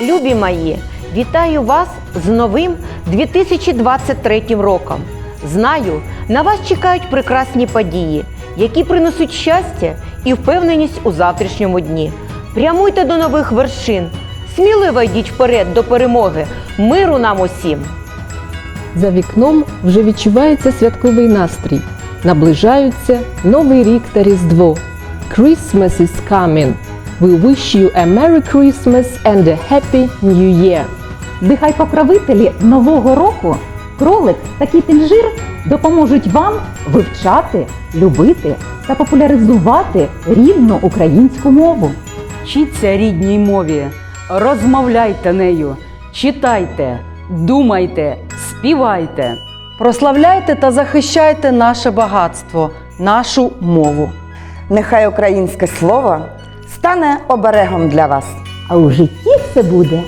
Любі мої, вітаю вас з новим 2023 роком. Знаю, на вас чекають прекрасні події, які принесуть щастя і впевненість у завтрашньому дні. Прямуйте до нових вершин, сміливо йдіть вперед до перемоги, миру нам усім! За вікном вже відчувається святковий настрій. Наближаються Новий рік та Різдво. Christmas is coming. We wish you a Merry Christmas and a Happy New Year. Нехай покровителі нового року, кролик та кіт інжир допоможуть вам вивчати, любити та популяризувати рідну українську мову. Вчіться рідній мові, розмовляйте нею, читайте, думайте, співайте. Прославляйте та захищайте наше багатство, нашу мову. Нехай українське слово стане оберегом для вас. А у житті все буде,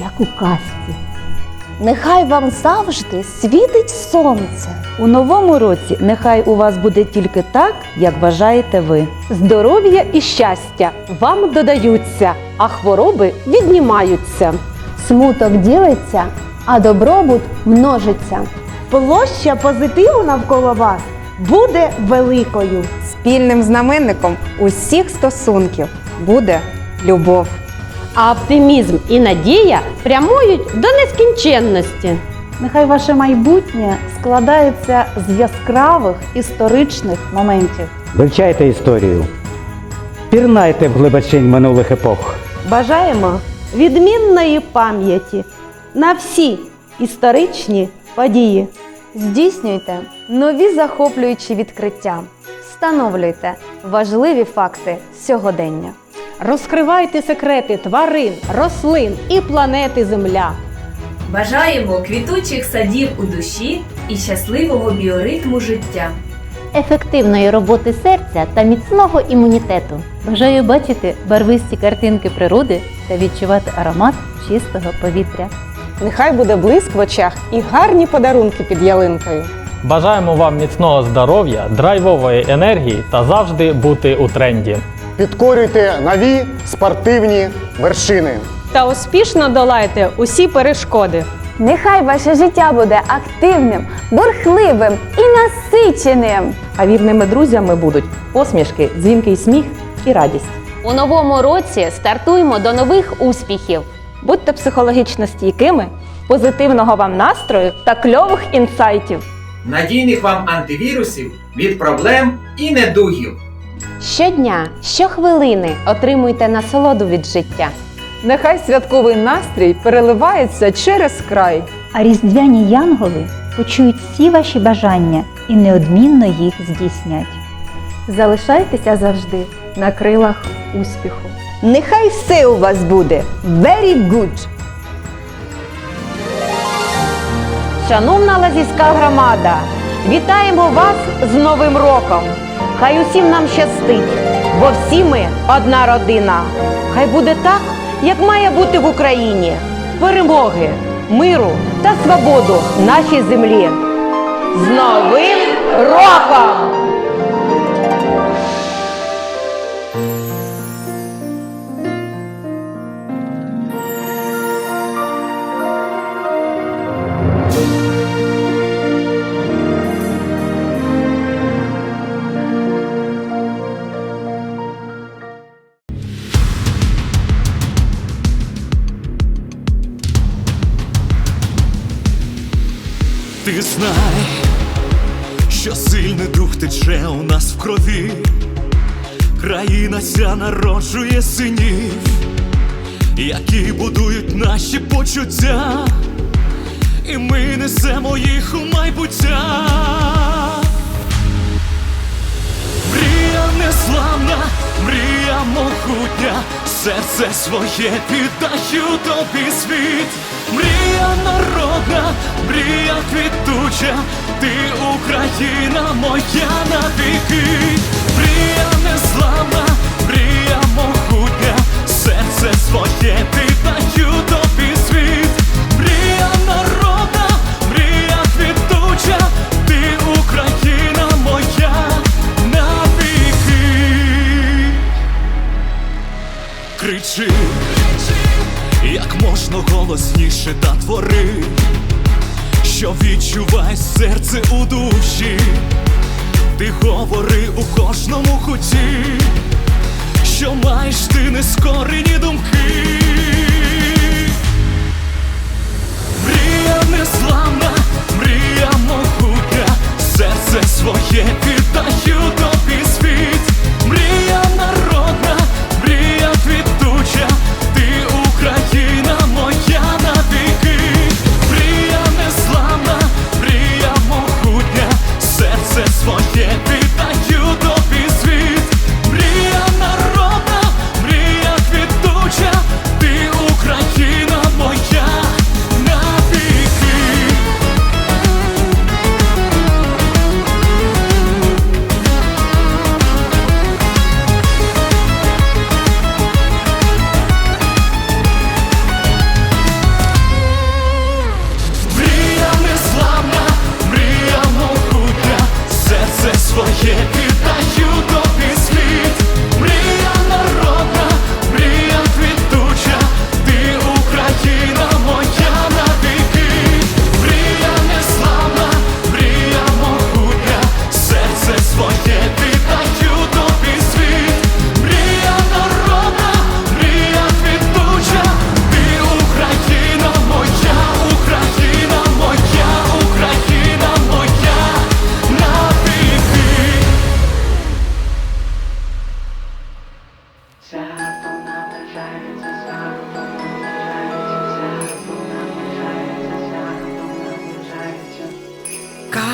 як у казці. Нехай вам завжди світить сонце. У новому році нехай у вас буде тільки так, як бажаєте ви. Здоров'я і щастя вам додаються, а хвороби віднімаються. Смуток ділиться, а добробут множиться. Площа позитиву навколо вас буде великою. Спільним знаменником усіх стосунків буде любов. А оптимізм і надія прямують до нескінченності. Нехай ваше майбутнє складається з яскравих історичних моментів. Вивчайте історію. Пірнайте в глибочинь минулих епох. Бажаємо відмінної пам'яті на всі історичні події. Здійснюйте нові захоплюючі відкриття. Встановлюйте важливі факти сьогодення. Розкривайте секрети тварин, рослин і планети Земля. Бажаємо квітучих садів у душі і щасливого біоритму життя. ефективної роботи серця та міцного імунітету. Бажаю бачити барвисті картинки природи та відчувати аромат чистого повітря. Нехай буде блиск в очах і гарні подарунки під ялинкою. Бажаємо вам міцного здоров'я, драйвової енергії та завжди бути у тренді. Підкорюйте нові спортивні вершини. Та успішно долайте усі перешкоди. Нехай ваше життя буде активним, бурхливим і насиченим. А вірними друзями будуть посмішки, дзвінкий сміх і радість. У новому році стартуємо до нових успіхів. Будьте психологічно стійкими, позитивного вам настрою та кльових інсайтів. Надійних вам антивірусів від проблем і недугів. Щодня, щохвилини отримуйте насолоду від життя. Нехай святковий настрій переливається через край. А різдвяні янголи почують всі ваші бажання і неодмінно їх здійснять. Залишайтеся завжди на крилах успіху. Нехай все у вас буде very good! Шановна Лазівська громада, вітаємо вас з Новим роком! Хай усім нам щастить, бо всі ми одна родина. Хай буде так, як має бути в Україні. Перемоги, миру та свободу нашій землі. З Новим роком! Дух тече у нас в крові, країна ця народжує синів, які будують наші почуття, і ми несемо їх у майбуття. Мрія незламна, мрія могутня, серце своє віддаю тобі світ. Мрія народна, мрія квітуча, ти Україна моя навіки. Мрія незламна, мрія могутня, серце своє віддаю тобі світ. Мрія народна, мрія квітуча, ти Україна моя навіки. Кричи, як можна голосніше та твори, що відчувай серце у душі, ти говори у кожному куті, що маєш ти не скорені.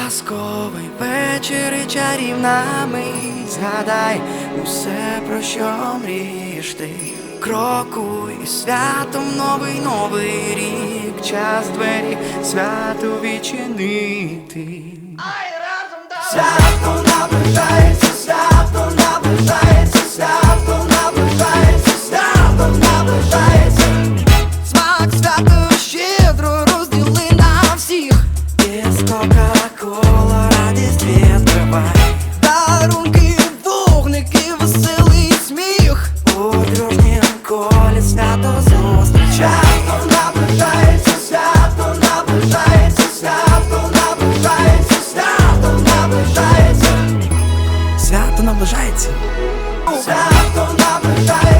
казковий вечір і чарівна мить. Згадай усе, про що мрієш ти. Крокуй святом новий новий рік, час двері свято відчинити. Свято наближається. свято зустрічай наближається свято, наближається свято, наближається свято, наближається, свято наближається, свято наближається.